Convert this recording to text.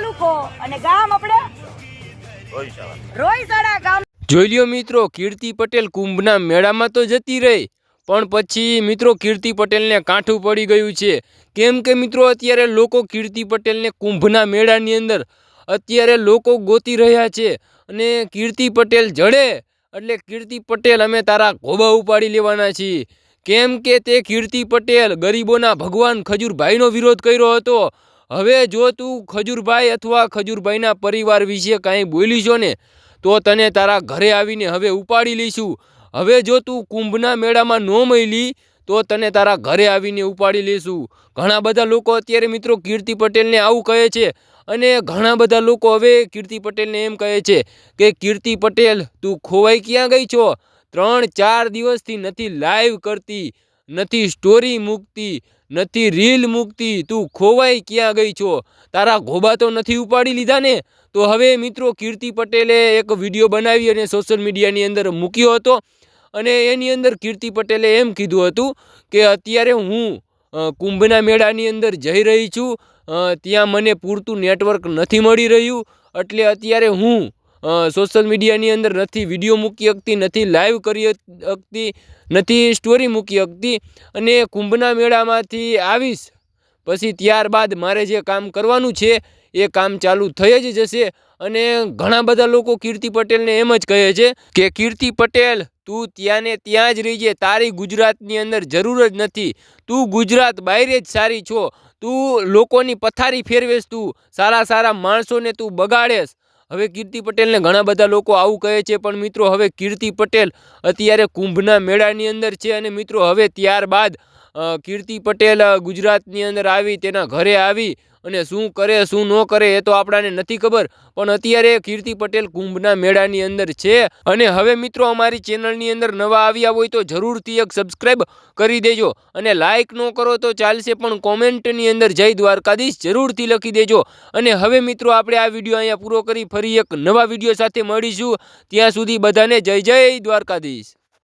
તાલુકો અને ગામ આપણે રોઈસરા ગામ. જોઈ લ્યો મિત્રો, કીર્તિ પટેલ કુંભના મેળામાં તો જતી રહી, પણ પછી મિત્રો કીર્તિ પટેલને કાંઠું પડી ગયું છે. કેમ કે મિત્રો, અત્યારે લોકો કીર્તિ પટેલને કુંભના મેળાની અંદર અત્યારે લોકો ગોતી રહ્યા છે અને કીર્તિ પટેલ જડે, એટલે કીર્તિ પટેલ અમે તારા ગોબા ઉપાડી લેવાના છીએ. કેમ કે તે કીર્તિ પટેલ ગરીબોના ભગવાન ખજૂરભાઈનો વિરોધ કર્યો હતો. હવે જો તું ખજૂરભાઈ અથવા ખજૂરભાઈના પરિવાર વિશે કાંઈ બોલી ને તો તને તારા ઘરે આવીને હવે ઉપાડી લઈશું. હવે જો તું કુંભના મેળામાં ન મળી તો તને તારા ઘરે આવીને ઉપાડી લઈશું. ઘણા બધા લોકો અત્યારે મિત્રો કીર્તિ પટેલને આવું કહે છે, અને ઘણા બધા લોકો હવે કીર્તિ પટેલને એમ કહે છે કે, કીર્તિ પટેલ, તું ખોવાઈ ક્યાં ગઈ છો? ત્રણ ચાર દિવસથી નથી લાઈવ કરતી, નથી સ્ટોરી મૂકતી નથી, રીલ મૂકતી, તું ખોવાઈ ક્યાં ગઈ છો? તારા ઘોબા તો નથી ઉપાડી લીધા ને? તો હવે મિત્રો, કીર્તિ પટેલે એક વીડિયો બનાવી અને સોશિયલ મીડિયાની અંદર મૂક્યો હતો. અને એની અંદર કીર્તિ પટેલે એમ કીધું હતું કે, અત્યારે હું કુંભના મેળાની અંદર જઈ રહી છું. ત્યાં મને પૂરતું નેટવર્ક નથી મળી રહ્યું. એટલે અત્યારે હું સોશિયલ મીડિયાની અંદર નથી, વીડિયો મૂકી શકતી નથી, લાઈવ કરી શકતી નથી, સ્ટોરી મૂકી શકતી અને કુંભના મેળામાંથી આવીશ. પછી ત્યારબાદ મારે જે કામ કરવાનું છે, એ કામ ચાલુ થઈ જ જશે અને ઘણા બધા લોકો કીર્તિ પટેલને એમ જ કહે છે કે, કીર્તિ પટેલ, તું ત્યાં ને ત્યાં જ રહીજે, તારી ગુજરાતની અંદર જરૂર જ નથી. તું ગુજરાત બહાર જ સારી છો. તું લોકોની પથારી ફેરવેશ તું. સારા સારા માણસોને તું બગાડેશ. હવે કીર્તિ પટેલને ઘણા બધા લોકો આવું કહે છે, પણ મિત્રો, હવે કીર્તિ પટેલ અત્યારે કુંભના મેળાની અંદર છે અને મિત્રો, હવે ત્યારબાદ કીર્તિ પટેલ ગુજરાતની અંદર આવી, તેના ઘરે આવી અને શું કરે, શું ન કરે એ તો આપણાને નથી ખબર. પણ અત્યારે કીર્તિ પટેલ કુંભના મેળાની અંદર છે અને હવે મિત્રો અમારી ચેનલની અંદર નવા આવ્યા હોય તો જરૂરથી એક સબસ્ક્રાઈબ કરી દેજો અને લાઇક ન કરો તો ચાલશે પણ કોમેન્ટની અંદર જય દ્વારકાધીશ જરૂરથી લખી દેજો. અને હવે મિત્રો આપણે આ વીડિયો અહીંયા પૂરો કરી ફરી એક નવા વીડિયો સાથે મળીશું. ત્યાં સુધી બધાને જય જય દ્વારકાધીશ.